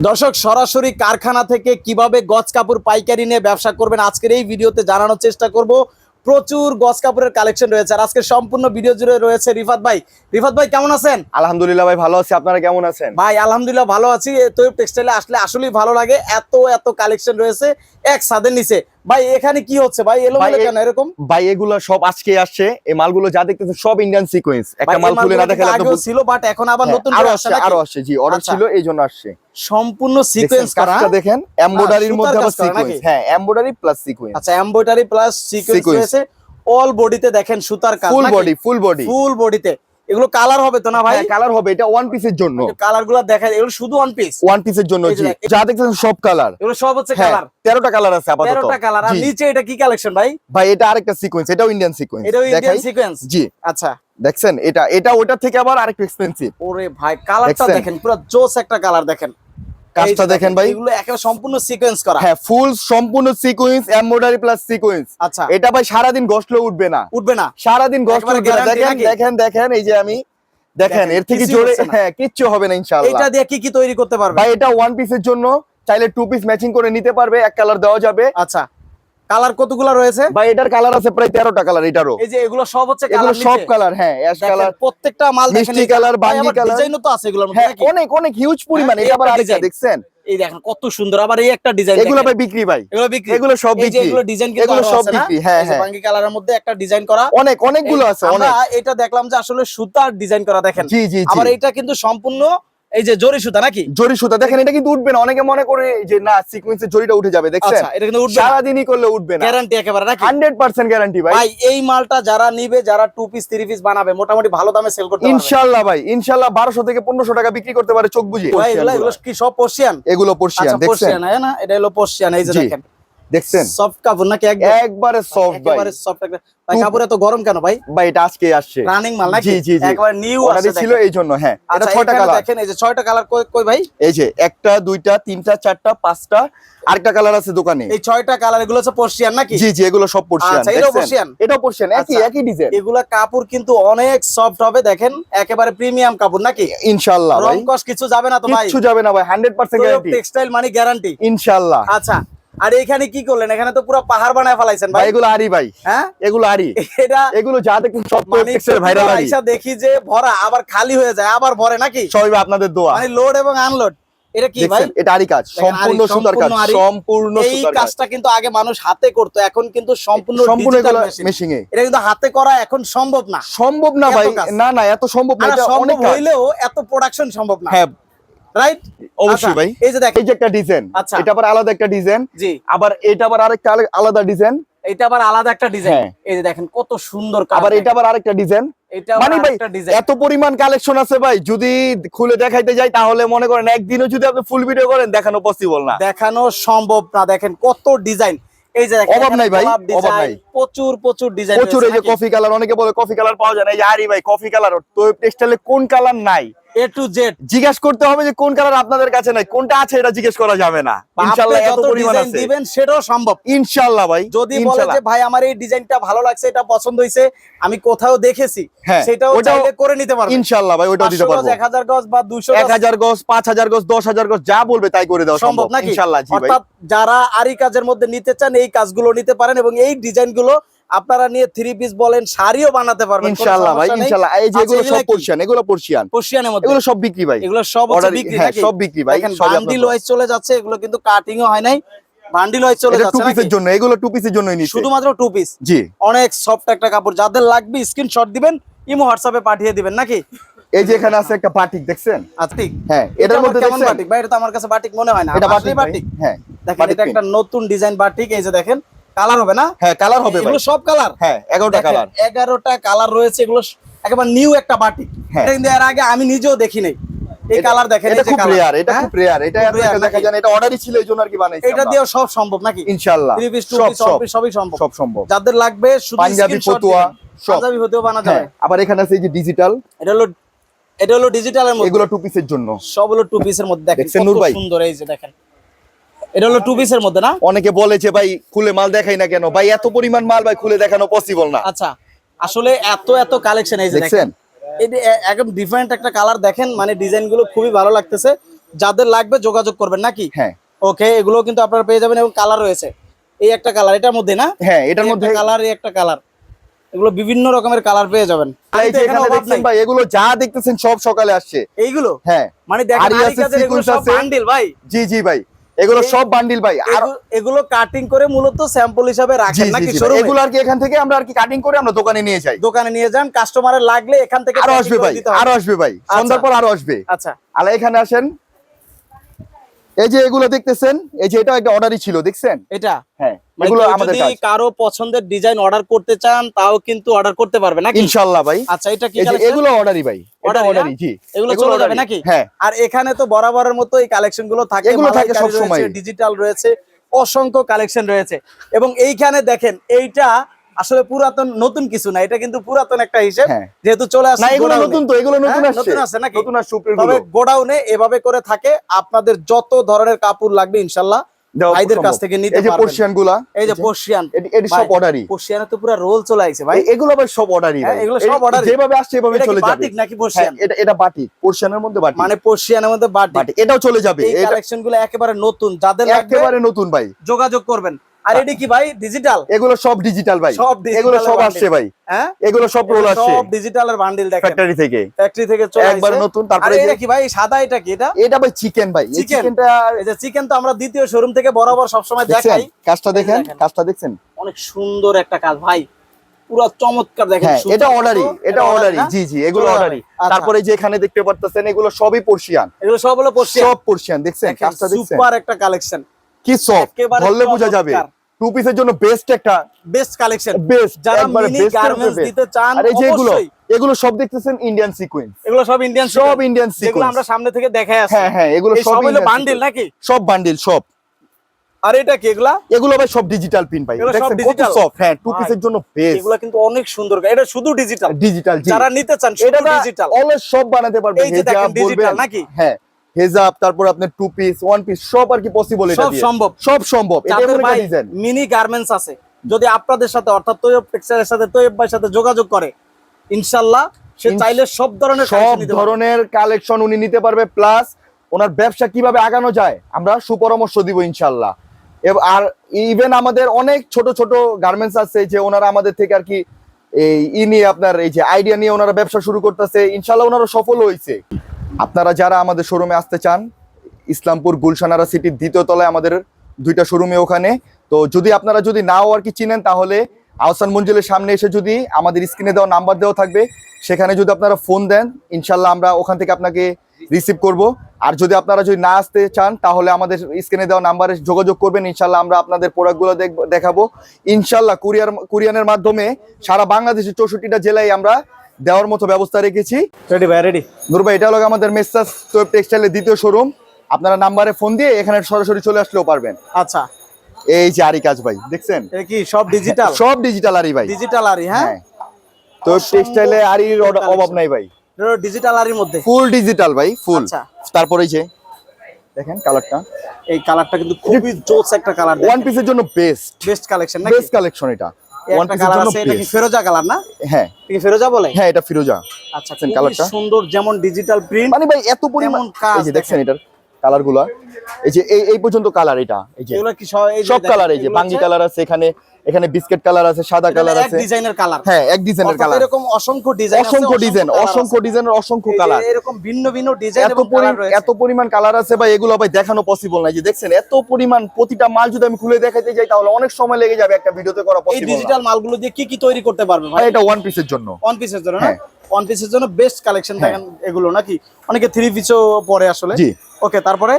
দর্শক সরাসরি কারখানা থেকে কীভাবে গছ কাপড় পাইকারি নিয়ে ব্যবসা করবেন আজকের এই ভিডিওতে জানানোর চেষ্টা করব। প্রচুর গছ কাপড়ের কালেকশন রয়েছে আর আজকে সম্পূর্ণ ভিডিও জুড়ে রয়েছে রিফাত ভাই। রিফাত ভাই কেমন আছেন? আলহামদুলিল্লাহ ভাই ভালো আছি। আপনারা কেমন আছেন? ভাই আলহামদুলিল্লাহ ভালো আছি। তো টেক্সটাইলে আসলে আসলেই ভালো লাগে। এত এত কালেকশন রয়েছে এক সাদের নিচে। ভাই এখানে কি হচ্ছে? ভাই এলো ভাই, কেন? এরকম? ভাই এগুলো সব আজকে আসছে। এই মালগুলো যা দেখতেছেন সব ইন্ডিয়ান সিকোয়েন্স একটা মাল খুলে না দেখালে বুঝ- ছিল বাট এখন আবার হ্যাঁ, নতুন আরও আসছে আরও আসছে জি অর্ডার আচ্ছা। ছিল এই জন্য আসছে। সম্পূর্ণ সিকোয়েন্স করা কাজটা দেখেন এমব্রয়ডারির মধ্যে আবার সিকোয়েন্স হ্যাঁ এমব্রয়ডারি প্লাস সিকোয়েন্স আচ্ছা এমব্রয়ডারি প্লাস সিকোয়েন্স। রয়েছে। অল বডিতে দেখেন সুতার কাজ ফুল বডি ফুল বডি ফুল বডিতে এগুলো কালার হবে তো না ভাই? হ্যাঁ কালার হবে। এটা ওয়ান পিসের জন্য। কালারগুলা দেখায় এগুলো শুধু ওয়ান পিস ওয়ান পিসের জন্য যে দেখছেন সব কালার এগুলো সব হচ্ছে হ্যাঁ কালার তেরোটা কালার আছে আপাতত। তেরোটা কালার আর নিচে এটা কি কালেকশন ভাই? ভাই এটা আরেকটা সিকোয়েন্স এটাও ইন্ডিয়ান সিকোয়েন্স এটাও ইন্ডিয়ান সিকোয়েন্স জি। আচ্ছা। দেখছেন এটা এটা ওটা থেকে আবার আরেকটু এক্সপেন্সিভ ওরে ভাই কালারটা দেখেন পুরো জোস একটা কালার দেখেন। কাজটা দেখেন ভাই। এগুলো একেবারে সম্পূর্ণ সিকোয়েন্স করা। হ্যাঁ ফুল সম্পূর্ণ সিকোয়েন্স এমব্রয়ডারি প্লাস সিকোয়েন্স আচ্ছা। এটা ভাই সারাদিন গসলে উঠবে না। উঠবে না। সারাদিন গসলে একবারে উঠবে না। দেখেন দেখেন দেখেন এই যে আমি দেখেন দেখেন, এর থেকে জোরে হ্যাঁ কিচ্ছু হবে না ইনশাআল্লাহ। এটা দিয়ে কি কি তৈরি করতে পারবে? ভাই এটা ওয়ান পিসের জন্য চাইলে টু পিস ম্যাচিং করে নিতে পারবে এক কালার দেওয়া যাবে। আচ্ছা। কালার কতগুলো রয়েছে? ভাই এটার কালার আছে প্রায় তেরোটা কালার এটারও। এই যে এগুলো সব হচ্ছে এগুলো কালার সব কালার হ্যাঁ অ্যাশ কালার প্রত্যেকটা মাল দেখেন মিষ্টি colour, বাঙ্গি colour। ডিজাইনও তো আছে এগুলোর মধ্যে হ্যাঁ অনেক অনেক হিউজ পরিমাণ হ্যাঁ, এটা আবার আরেকটা দেখছেন? এই দেখেন কত সুন্দর আবার এই একটা ডিজাইন এগুলো ভাই বিক্রি ভাই। এগুলো বিক্রি। এগুলো সব বিক্রি। এগুলো ডিজাইন কিন্তু এগুলো সব বিক্রি হ্যাঁ হ্যাঁ। বাঙ্গি কালারের মধ্যে একটা ডিজাইন করা। অনেক অনেকগুলো আছে আমরা এটা দেখলাম যে আসলে সুতার ডিজাইন করা দেখেন। জি জি জি। আবার এটা কিন্তু সম্পূর্ণ এই যে জরি সুতা নাকি? জরি সুতা দেখেন এটা কিন্তু উঠবে না। অনেকে মনে করে যে না সিকোয়েন্সের জরিটা উঠে যাবে দেখছেন? আচ্ছা এটা কিন্তু উঠবে সারাদিনই করলে উঠবে না। গ্যারান্টি একেবারে নাকি? হান্ড্রেড পার্সেন্ট গ্যারান্টি ভাই। ভাই এই মালটা যারা নিবে যারা টু পিস থ্রি পিস বানাবে মোটামুটি ভালো দামে সেল করতে পারবে। ইনশাল্লাহ ভাই। ইনশাল্লাহ বারোশো থেকে পনেরোশো টাকা বিক্রি করতে পারে চোখ বুঝিয়ে ভাই এগুলো কি সব পর্সিয়ান এগুলো পর্সিয়ান আচ্ছা দেখছেন? পর্সিয়ান হ্যাঁ না? এটা হলো পর্সিয়ান এই যে দেখেন। দেখছেন? সফট কাপড় নাকি একবারে সফট ভাই। একেবারে সফট ভাই কাপড় এত গরম কেন ভাই? ভাই এটা আজকে আসছে। রানিং মাল নাকি? জি, জি। একবার নিউ আছে ছিল এই জন্য হ্যাঁ। এটা আচ্ছা ছয়টা কালার দেখেন এই যে ছয়টা কালার কই কই ভাই? এই যে একটা দুইটা তিনটা চারটা পাঁচটা আরেকটা কালার আছে দোকানে। এই ছয়টা কালার এগুলো হচ্ছে পর্সিয়ান নাকি? জি জি এগুলো সব পর্সিয়ান আচ্ছা, দেখছেন? Persian? এটাও পর্সিয়ান একই আচ্ছা। একই ডিজাইন এগুলা কাপড় কিন্তু অনেক সফট হবে দেখেন একেবারে প্রিমিয়াম কাপড় নাকি? ইনশাআল্লাহ ভাই। রং কস কিছু যাবে না তো ভাই। কিচ্ছু যাবে না ভাই হান্ড্রেড পার্সেন্ট গ্যারান্টি টেক্সটাইল মানে গ্যারান্টি ইনশাআল্লাহ আচ্ছা আর এখানে কি করলেন? এখানে তো পুরো পাহাড় বানায় ফেলাইছেন ভাই। এগুলো আরি ভাই। হ্যাঁ? এগুলো আরি এটা এগুলো যা দেখুন সব মানে ভাইরাল আরি দেখি যে ভরা আবার খালি হয়ে যায় আবার ভরে নাকি? সবাই আপনাদের দোয়া। মানে লোড এবং আনলোড এটা কি ভাই? এটা আরি কাজ। সম্পূর্ণ সুতার কাজ। সম্পূর্ণ এই কাজটা কিন্তু আগে মানুষ হাতে করতো এখন কিন্তু সম্পূর্ণ সম্পূর্ণ digital এগুলো machine। মেশিং এ। এটা কিন্তু হাতে করা এখন সম্ভব না। সম্ভব না ভাই। না না এত সম্ভব না। এটা অনেক হইলেও এত প্রোডাকশন সম্ভব না। হ্যাঁ রাইট অবশ্যই ভাই। এই যে দেখেন। এই যে একটা ডিজাইন আচ্ছা। এটা আবার আলাদা একটা ডিজাইন জি। আবার এটা আবার আরেকটা আলাদা ডিজাইন এটা আবার আলাদা একটা ডিজাইন হ্যাঁ। এই যে দেখেন কত সুন্দর আবার এটা আবার আরেকটা ডিজাইন মানে ভাই এত পরিমাণ কালেকশন আছে ভাই যদি খুলে দেখাইতে যাই তাহলে মনে করেন একদিনও যদি আপনি ফুল ভিডিও করেন দেখানো পসিবল না। দেখানো সম্ভব না দেখেন কত ডিজাইন এই যে অভাব নাই ভাই, অভাব নাই। প্রচুর প্রচুর ডিজাইন প্রচুর এই যে কফি কালার অনেকে বলে কফি কালার পাওয়া যায় না। এই আরি ভাই কফি কালার তো টেক্সটাইলে কোন কালার নাই? এ টু জেড জিজ্ঞেস করতে হবে যে কোন কালার আপনাদের কাছে নাই কোনটা আছে এটা জিজ্ঞেস করা যাবে না। ইনশাআল্লাহ এত পরিমাণ আছে। দিবেন সেটাও সম্ভব। ইনশাআল্লাহ ভাই যদি বলে যে ভাই আমার এই ডিজাইনটা ভালো লাগছে এটা পছন্দ হয়েছে আমি কোথাও দেখেছি হ্যাঁ, সেটাও চাইলে করে নিতে ইনশাআল্লাহ ভাই ওটাও দিতে 500 গজ, পারব 1000 গজ বা 200 এক গজ হাজার গজ পাঁচ হাজার গজ দশ হাজার গজ যা বলবে তাই করে দেওয়া সম্ভব সম্ভব। নাকি? ইনশাআল্লাহ জি ভাই। অর্থাৎ যারা আরি কাজের মধ্যে নিতে চান এই কাজগুলো নিতে পারেন এবং এই ডিজাইনগুলো আপনারা নিয়ে থ্রি পিস বলেন শাড়িও বানাতে পারবেন ইনশাআল্লাহ ভাই ইনশাআল্লাহ এই যে আচ্ছা, এগুলো সব কি? পর্সিয়ান এগুলো পর্সিয়ান পর্সিয়ানের মধ্যে। এগুলো সব বিক্রি ভাই। এগুলো সব হচ্ছে বিক্রি হ্যাঁ নাকি? সব বিক্রি ভাই আপনার বান্ডিল ওয়াইজ চলে যাচ্ছে এগুলো কিন্তু কাটিংও হয় নাই। বান্ডিল ওয়াইজ চলে এটা টু পিসের জন্য এগুলো টু পিসের জন্যই নিচ্ছে। শুধুমাত্র টু পিস জি। অনেক সফট একটা কাপড়। যাদের লাগবে স্ক্রিনশট দিবেন ইমো হোয়াটসঅ্যাপে পাঠিয়ে দিবেন নাকি? এই যে এখানে আছে একটা বাটিক দেখছেন? ঠিক হ্যাঁ এটার মধ্যে দেখছেন? বাটিক? ভাই এটা তো আমার কাছে বাটিক মনে হয় না। এটা বাটিক? হ্যাঁ দেখেন এটা একটা নতুন ডিজাইন বাটিক এই যে দেখেন। কালার হবে না? হ্যাঁ কালার হবে এগুলো সব কালার হ্যাঁ এগারোটা কালার এগারোটা কালার রয়েছে এগুলো একেবারে নিউ একটা বাটিক হ্যাঁ। এটা কিন্তু এর আগে আমি নিজেও দেখি নাই এই কালার দেখেন এটা এই খুব রেয়ার এটা হ্যাঁ? খুব রেয়ার এটা খুব আপনাকে rare দেখা যায় এটা অর্ডারই ছিল এই আর কি বানাইছি এটা আমরা। সব সম্ভব নাকি? ইনশাআল্লাহ পিস পিস সবই সম্ভব। সব সম্ভব। যাদের লাগবে শুধু পাঞ্জাবি, ফতুয়া, পাঞ্জাবি হতেও বানা হ্যাঁ আবার এখানে আছে এই যে ডিজিটাল এটা হলো এটা হলো ডিজিটালের মধ্যে। এগুলো টু পিসের জন্য। সব হলো টু পিসের মধ্যে। দেখেন কত সুন্দর এই যে দেখেন। এটা হলো টু পিসের মধ্যে না? অনেকে বলে যে ভাই খুলে মাল দেখাই না কেন? ভাই এত পরিমাণ মাল ভাই খুলে দেখানো পসিবল না। আচ্ছা আসলে এত এত কালেকশন এই যে দেখছেন? একদম ডিফারেন্ট একটা কালার দেখেন মানে ডিজাইনগুলো খুবই ভালো লাগতেছে। যাদের লাগবে যোগাযোগ করবেন নাকি? হ্যাঁ। ওকে এগুলো কিন্তু আপনারা পেয়ে যাবেন এবং কালার রয়েছে। এই একটা কালার এটার মধ্যে না? হ্যাঁ এটার মধ্যে কালার এই একটা কালার এগুলো বিভিন্ন রকমের কালার পেয়ে যাবেন। এখানে এখানে দেখছেন ভাই এগুলো যা দেখতেছেন সব সকালে আসছে। এইগুলো? হ্যাঁ। মানে দেখেন। বান্ডিল ভাই। জি জি ভাই। এগুলো সব বান্ডিল ভাই। আর এগুলো কাটিং করে মূলত স্যাম্পল হিসাবে রাখেন নাকি শুরু এগুলো আর কি এখান থেকে আমরা আর কি কাটিং করে আমরা দোকানে নিয়ে যাই। দোকানে নিয়ে যান কাস্টমারের লাগলে এখান থেকে আরও আসবে ভাই আরও আসবে ভাই। সন্ধ্যার পর আরও আসবে। আচ্ছা। আলা এখানে আসেন। এই যে এগুলো দেখতেছেন এই যে এটা একটা অর্ডারই ছিল দেখছেন? এটা? হ্যাঁ। এগুলো আমাদের যদি কারও পছন্দের ডিজাইন অর্ডার করতে চান তাও কিন্তু অর্ডার করতে পারবে নাকি? ইনশাআল্লাহ ভাই। আচ্ছা এটা কি? এগুলো অর্ডারই ভাই। এটা অর্ডারই জি। এগুলো চলে যাবে নাকি? হ্যাঁ। আর এখানে তো বরাবরের মতো এই কালেকশনগুলো থাকে এগুলো থাকে সবসময়। ডিজিটাল রয়েছে অসংখ্য কালেকশন রয়েছে। এবং এইখানে দেখেন এইটা আসলে পুরাতন নতুন কিছু না এটা কিন্তু পুরাতন একটা হিসেব হ্যাঁ। যেহেতু চলে আসছে এগুলো গোডাউনে। নতুন তো এগুলো নতুন হ্যাঁ, আসছে। নতুন আসছে নাকি? নতুন আসছে তবে গোডাউনে এভাবে করে থাকে আপনাদের যত ধরনের কাপড় লাগবে ইনশাল্লাহ ভাইদের কাছ থেকে নিতে এই যে পারবেন। গুলা এই যে পর্সিয়ান এটি- এটি সব অর্ডারই পর্সিয়ানে তো পুরো রোল চলে ভাই। এগুলো ভাই সব অর্ডারই হ্যাঁ, ভাই। এগুলো সব। যেভাবে আসছে এভাবে চলে যাবে। বাটিক নাকি পোর্শিয়ান এটা এটা বাটিক মধ্যে বাটিক মানে পোর্শিয়ানের মধ্যে বাটিক এটাও চলে যাবে। এই একেবারে নতুন যাদের লাগবে একেবারে নতুন ভাই। যোগাযোগ করবেন। আর এটি কি ভাই? ডিজিটাল এগুলো সব ডিজিটাল ভাই। সব এগুলো সব আসছে ভাই। হ্যাঁ? এগুলো সব রোল আসছে। সব ডিজিটালের বান্ডিল দেখেন। ফ্যাক্টরি থেকে। ফ্যাক্টরি থেকে চলে একবার নতুন তারপরে এটা কি ভাই? সাদা এটা কি এটা? এটা ভাই চিকেন ভাই। এই চিকেনটা এই যে চিকেন তো আমরা দ্বিতীয় শোরুম থেকে বরাবর সবসময় দেখছেন? দেখাই। কাজটা দেখেন। কাজটা দেখছেন? অনেক সুন্দর একটা কাজ ভাই। পুরো চমৎকার দেখেন হ্যাঁ এটা এটা জি জি এগুলো। আচ্ছা। তারপরে যে এখানে দেখতে পারতেছেন এগুলো সবই পর্সিয়ান এগুলো সব হলো সব পর্সিয়ান দেখছেন? কাজটা দেখছেন? সুপার একটা কালেকশন কি একেবারে ধরলে বোঝা যাবে। টু পিসের জন্য বেস্ট একটা বেস্ট কালেকশন বেস্ট যারা মিনি গার্মেন্টস দিতে চান আর এই যে এগুলো এগুলো সব দেখতেছেন ইন্ডিয়ান সিকোয়েন্স এগুলো সব ইন্ডিয়ান সব ইন্ডিয়ান সিকোয়েন্স আমরা সামনে থেকে দেখাই আছি হ্যাঁ হ্যাঁ এগুলো সব হলো বান্ডিল নাকি? সব বান্ডিল সব। আর এটা কি এগুলা? এগুলো ভাই সব ডিজিটাল পিন ভাই। এগুলো দেখছেন কত সফট হ্যাঁ টু পিসের জন্য বেস্ট এগুলো কিন্তু অনেক সুন্দর। এটা শুধু ডিজিটাল ডিজিটাল যারা নিতে চান শুধু ডিজিটাল অলওয়েজ সব বানাতে পারবেন এই যে দেখেন, বলবেন। নাকি? হ্যাঁ। হেজাব তারপর আপনার টু পিস ওয়ান পিস সব আর কি পসিবল এটা সব সম্ভব। সব সম্ভব। এটা একটা ডিজাইন মিনি গার্মেন্টস আছে। যদি আপনাদের সাথে অর্থাৎ তৈয়ব টেক্সটাইলের সাথে তৈয়ব ভাইয়ের সাথে যোগাযোগ করে ইনশাল্লাহ সে চাইলে সব ধরনের সব। ধরনের কালেকশন উনি নিতে পারবে প্লাস ওনার ব্যবসা কীভাবে আগানো যায় আমরা সুপরামর্শ দিব ইনশাল্লাহ এব- আর ইভেন আমাদের অনেক ছোট ছোট গার্মেন্টস আছে যে ওনারা আমাদের থেকে আর কি এই ই নিয়ে আপনার এই যে আইডিয়া নিয়ে ওনারা ব্যবসা শুরু করতেছে ইনশাল্লাহ ওনারা সফল হয়েছে। আপনারা যারা আমাদের শোরুমে আসতে চান, ইসলামপুর গুলশানারা সিটির দ্বিতীয় তলায় আমাদের দুইটা শোরুমে ওখানে। তো যদি আপনারা যদি নাও আর কি চিনেন, তাহলে আহসান মঞ্জিলের সামনে এসে যদি আমাদের স্ক্রিনে দেওয়া নাম্বার দেওয়া থাকবে, সেখানে যদি আপনারা ফোন দেন ইনশাল্লাহ আমরা ওখান থেকে আপনাকে রিসিভ করব। আর যদি আপনারা যদি না আসতে চান, তাহলে আমাদের স্ক্রিনে দেওয়া নাম্বারে যোগাযোগ করবেন ইনশাল্লাহ আমরা আপনাদের প্রোডাক্টগুলো দেখব- ইনশাল্লাহ কুরিয়ার, কুরিয়ানের মাধ্যমে সারা বাংলাদেশের চৌষট্টিটা জেলায় আমরা দেওয়ার মতো ব্যবস্থা রেখেছি। রেডি ভাই রেডি নূর ভাই এটা হলো আমাদের মেসাস টেক্সটাইলের দ্বিতীয় শোরুম আপনারা নাম্বারে ফোন দিয়ে এখানে সরাসরি চলে আসলেও পারবেন। আচ্ছা। এই যে আরি কাজ ভাই দেখছেন? এটা কি সব ডিজিটাল সব ডিজিটাল আরি ভাই। ডিজিটাল আরি হ্যাঁ? হ্যাঁ। তো টেক্সটাইলে আরির অভাব নাই ভাই। ডিজিটাল আরির মধ্যে। ফুল ডিজিটাল ভাই ফুল আচ্ছা। তারপরে যে দেখেন কালারটা এই কালারটা কিন্তু খুবই জোস একটা কালার ওয়ান পিসের জন্য বেস্ট বেস্ট কালেকশন নাকি? বেস্ট কালেকশন এটা। একটা কালার আছে এটা কি best। ফেরোজা কালার না? হ্যাঁ। এটা কি ফেরোজা বলে? হ্যাঁ এটা ফিরোজা। আচ্ছা কালারটা? সুন্দর যেমন ডিজিটাল প্রিন্ট মানে ভাই এত পরিমাণ এমন কাজ এই যে দেখছেন এটার কালারগুলা এই যে এই পর্যন্ত কালার এটা এই যে। এগুলো কি সব কালার এই যে বাঙ্গি কালার আছে এখানে এখানে বিস্কিট কালার আছে সাদা কালার এক আছে। ডিজাইনের কালার। হ্যাঁ এক ডিজাইনের কালার। এরকম অসংখ্য ডিজাইন অসংখ্য ডিজাইন অসংখ্য ডিজাইনের অসংখ্য কালার। এরকম ভিন্ন ভিন্ন ডিজাইন এত এবং পরি- কালার এত পরিমাণ কালার আছে ভাই এগুলো ভাই দেখানো পসিবল নাই। যে দেখছেন এত পরিমাণ প্রতিটা মাল যদি আমি খুলে দেখাতে যাই তাহলে অনেক সময় লেগে যাবে একটা ভিডিওতে করা পসিবল এই ডিজিটাল মালগুলো দিয়ে কি কি তৈরি করতে পারবে ভাই? এটা ওয়ান পিসের জন্য। ওয়ান পিসের জন্য না? হ্যাঁ। ওয়ান পিসের জন্য বেস্ট কালেকশন হ্যাঁ। দেখেন এগুলো নাকি? অনেকে থ্রি পিসও পরে আসলে। জি। ওকে তারপরে?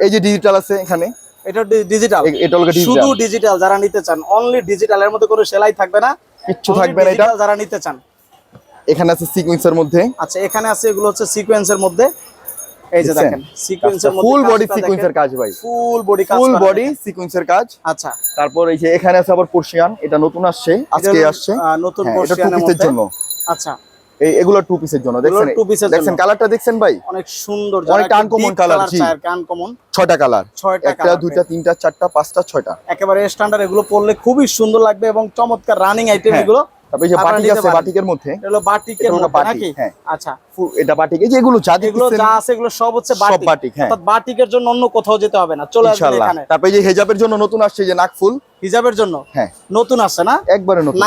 এই যে ডিজিটাল আছে এখানে। এটা ডিজিটাল এটা হলো শুধু ডিজিটাল ডিজিটাল যারা নিতে চান অনলি ডিজিটাল এর মধ্যে কোনো সেলাই থাকবে না কিচ্ছু থাকবে না এটা। যারা নিতে চান। এখানে আছে সিকুয়েন্সের মধ্যে। আচ্ছা এখানে আছে এগুলো হচ্ছে সিকোয়েন্সের মধ্যে। এই যে দেখেন সিকোয়েন্সের মধ্যে ফুল বডি সিকুয়েন্সের কাজ ভাই। ফুল বডি কাজ ফুল বডি। সিকুয়েন্সের কাজ। আচ্ছা। তারপর এই যে এখানে আছে আবার পোর্শিয়ান এটা নতুন আসছে আজকে আসছে। নতুন মধ্যে। জন্য। আচ্ছা। এই এগুলো টু পিসের জন্য এগুলো দেখছেন? piece এর দেখছেন কালারটা দেখছেন ভাই? অনেক সুন্দর অনেকটা uncommon colour, জি। আনকমন ছয়টা কালার ছয়টা একটা দুইটা তিনটা চারটা পাঁচটা ছয়টা। একেবারে স্ট্যান্ডার্ড এগুলো পরলে খুবই সুন্দর লাগবে এবং চমৎকার রানিং আইটেম হ্যাঁ। এগুলো। তারপরে যে বাটিক আছে বাটিকের মধ্যে। হলো বাটিকের নাকি? হ্যাঁ। আচ্ছা। এটা বাটিক। এই যে যা এগুলো যা আছে এগুলো সব হচ্ছে বাটিক। বাটিক হ্যাঁ। বাটিকের জন্য অন্য কোথাও যেতে হবে না। চলে এখানে। তারপরে যে হেজাবের জন্য নতুন আসছে যে নাকফুল হিজাবের জন্য? হ্যাঁ। নতুন আসছে না? একবারে নতুন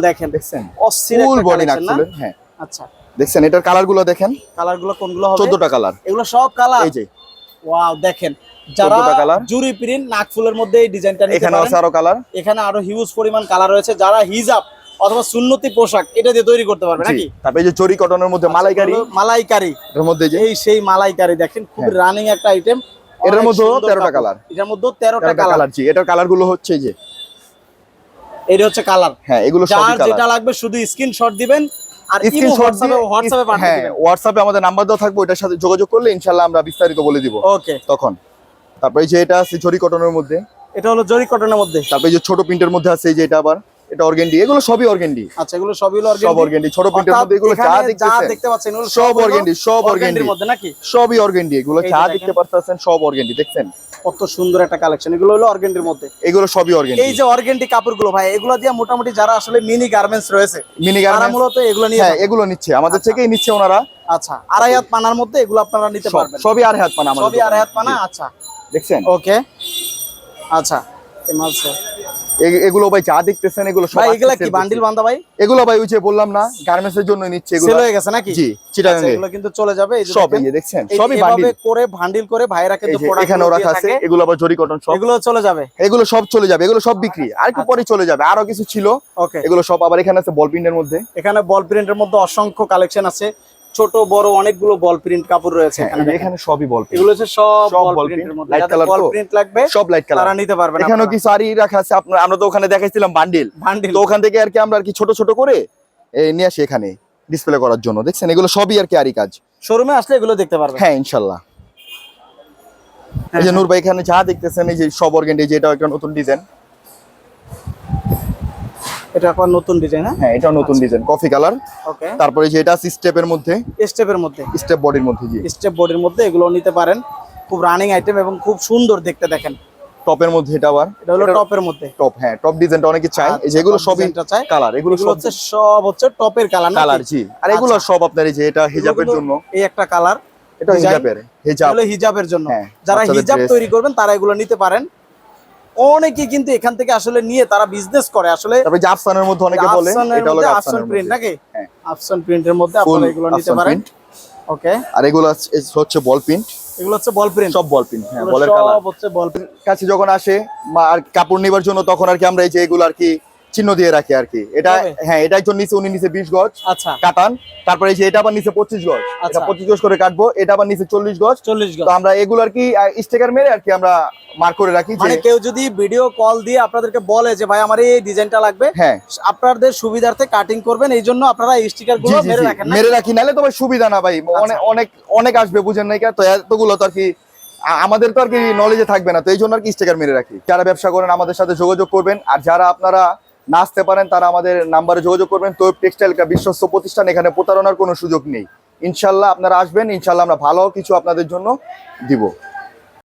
দেখেন। দেখছেন? অস্থির ফুল বডি না? নাকফুলের হ্যাঁ। আচ্ছা। দেখছেন এটার কালারগুলো দেখেন। কালারগুলো কোনগুলো হবে? চোদ্দটা কালার। এগুলো সব কালার? এই যে। ওয়াও দেখেন। যারা জুরি প্রিন্ট নাক ফুলের মধ্যে এই ডিজাইনটা নিতে এখানে আছে আরও কালার। এখানে আরও হিউজ পরিমাণ কালার রয়েছে। যারা হিজাব অথবা সুন্নতি পোশাক এটা দিয়ে তৈরি করতে পারবে নাকি? তারপরে এই যে চরি কটনের মধ্যে মালাইকারি। মালাইকারি। এর মধ্যে যে এই সেই মালাইকারি দেখেন খুব হ্যাঁ। রানিং একটা আইটেম এটার মধ্যেও 13টা colour। এটার মধ্যে তেরোটা তেরোটা কালার। কালার জি। এটার কালারগুলো হচ্ছে যে। এটা হচ্ছে কালার। হ্যাঁ এগুলো সবই যেটা লাগবে শুধু স্ক্রিনশট দিবেন। আর স্ক্রিনশট হোয়াটসঅ্যাপে হোয়াটসঅ্যাপে পাঠিয়ে হ্যাঁ হোয়াটসঅ্যাপে আমাদের নাম্বার দেওয়া থাকবে ওটার সাথে যোগাযোগ করলে ইনশাআল্লাহ আমরা বিস্তারিত বলে দিব। ওকে। তখন। তারপরে যে এটা আছে জরি কটনের মধ্যে। এটা হলো জরি কটনের মধ্যে। তারপরে যে ছোট প্রিন্টের মধ্যে আছে এই যে এটা আবার। এটা অর্গেন্ডি এগুলো সবই অর্গেন্ডি। আচ্ছা এগুলো সবই হলো সব অর্গেন্ডি ছোট প্রিন্টের মধ্যে এগুলো যা দেখতেছেন? দেখতে পাচ্ছেন এগুলো সব organdy, সব organdy। মধ্যে নাকি? সবই অর্গেন্ডি এগুলো চা দেখতে পারতেছেন সব অর্গেন্ডি দেখছেন? কত সুন্দর একটা কালেকশন এগুলো হলো অর্গেন্ডির মধ্যে। এগুলো সবই অর্গেন্ডি। এই যে অর্গেন্ডি কাপড়গুলো ভাই এগুলো দিয়ে মোটামুটি যারা আসলে মিনি গার্মেন্টস রয়েছে মিনি গার্মেন্টস মূলত এগুলো নিয়ে হ্যাঁ এগুলো নিচ্ছে আমাদের আচ্ছা। থেকেই নিচ্ছে ওনারা। আচ্ছা আড়াই হাত পানার মধ্যে এগুলো আপনারা নিতে পারবেন। সবই আর হাত পানা আমাদের সবই আড়াই হাত পানা আচ্ছা। দেখছেন? ওকে আচ্ছা এমালসে এ- এগুলো ভাই যা দেখতেছেন এগুলো সব ভাই কি বান্ডিল ভাই? এগুলো ভাই ওই যে বললাম না গার্মেন্টস এর জন্য নিচ্ছে এগুলো। সেল হয়ে গেছে নাকি? জি আচ্ছা, এগুলো কিন্তু চলে যাবে এই সব এই দেখছেন সবই বান্ডিল। করে ভান্ডিল করে ভাইরা কিন্তু প্রোডাক্ট এখানেও রাখা আছে এগুলো আবার জরি কটন সব এগুলো চলে যাবে। এগুলো সব চলে যাবে এগুলো সব বিক্রি আর একটু আচ্ছা। পরে চলে যাবে আরও কিছু ছিল। ওকে এগুলো সব আবার এখানে আছে বল প্রিন্টের মধ্যে। এখানে বল প্রিন্টের মধ্যে অসংখ্য কালেকশন আছে। ছোট বড় অনেকগুলো বল প্রিন্ট কাপড় রয়েছে হ্যাঁ, এখানে। এখানে সবই বল। এগুলো হচ্ছে সব বল প্রিন্টের মধ্যে। বল প্রিন্ট লাগবে সব লাইট কালার তারা নিতে পারবেন এখানেও কিছু আরই রাখা আছে? আপনার আমরা তো ওখানে দেখাইছিলাম বান্ডিল ভান্ডিল তো ওখান থেকে আর কি আমরা আর কি ছোট ছোট করে এই নিয়ে আসি এখানে ডিসপ্লে করার জন্য। দেখছেন? এগুলো সবই আর কি আরই কাজ। শোরুমে আসলে এগুলো দেখতে পারবেন। হ্যাঁ ইনশাআল্লাহ এই যে নূর ভাই এখানে যা দেখতেছেন এই যে সব অর্গেন্ডি যে এটা একটা নতুন ডিজাইন এটা এখন নতুন ডিজাইন হ্যাঁ? হ্যাঁ এটা নতুন ডিজাইন কফি কালার ওকে তারপরে যে এটা স্টেপের মধ্যে? স্টেপের মধ্যে। স্টেপ বডির মধ্যে জি। স্টেপ বডির মধ্যে এগুলো নিতে পারেন। খুব রানিং আইটেম এবং খুব সুন্দর দেখতে দেখেন। টপের মধ্যে এটা আবার? এটা হলো টপের মধ্যে। টপ হ্যাঁ টপ ডিজাইনটা অনেকে চায়। এই যে এগুলো top সবই চায়। কালার এগুলো এগুলো সব হচ্ছে সব হচ্ছে টপের কালার কালার জি। আর এগুলো আচ্ছা। সব আপনার এই যে এটা হিজাবের জন্য। এই একটা কালার এটা। হিজাবের হিজাব এগুলো হিজাবের জন্য। হ্যাঁ, যারা হিজাব তৈরি করবেন তারা এগুলো নিতে পারেন। অনেকে কিন্তু এখান থেকে আসলে নিয়ে তারা বিজনেস করে। আসলে আফসানের মধ্যে অনেকে বলে এটা হলো জাফসান প্রিন্ট নাকি? হ্যাঁ। আফসান প্রিন্টের মধ্যে আপনারা এগুলো নিতে পারেন। ওকে আর এগুলো হচ্ছে বল প্রিন্ট এগুলো হচ্ছে বল প্রিন্ট সব বল প্রিন্ট হ্যাঁ বলের কালার সব হচ্ছে বল প্রিন্ট কাছে যখন আসে আর কাপড় নেবার জন্য তখন আর কি আমরা এই যে এগুলো আর কি চিহ্ন দিয়ে রাখি আর কি। এটা হ্যাঁ এটা একজন নিচে উনি নিচে বিশ গজ আচ্ছা। কাটান। তারপরে এটা আবার নিচে পঁচিশ গজ। আচ্ছা। পঁচিশ গজ করে কাটবো এটা আবার নিচে চল্লিশ গজ। চল্লিশ গজ। তো আমরা এগুলো আর কি স্টিকার মেরে আর কি আমরা মার্ক করে রাখি মানে কেউ যদি ভিডিও কল দিয়ে আপনাদেরকে বলে যে ভাই আমার এই ডিজাইনটা লাগবে। হ্যাঁ। আপনাদের সুবিধার্থে কাটিং করবেন এই জন্য আপনারা স্টিকারগুলো মেরে। রাখেন মেরে রাখি নাহলে তো ভাই সুবিধা না ভাই। আচ্ছা। অনেক অনেক অনেক আসবে বুঝেন নাই তো এতগুলো তো আর কি আমাদের তো আর কি নলেজে থাকবে না। তো এই জন্য আর কি স্টিকার মেরে রাখি। যারা ব্যবসা করেন আমাদের সাথে যোগাযোগ করবেন। আর যারা আপনারা না আসতে পারেন, তারা আমাদের নাম্বারে যোগাযোগ করবেন। তৈব টেক্সটাইল বিশ্বস্ত প্রতিষ্ঠান, এখানে প্রতারণার কোনো সুযোগ নেই। ইনশাল্লাহ আপনারা আসবেন, ইনশাল্লাহ আমরা ভালো কিছু আপনাদের জন্য দিব।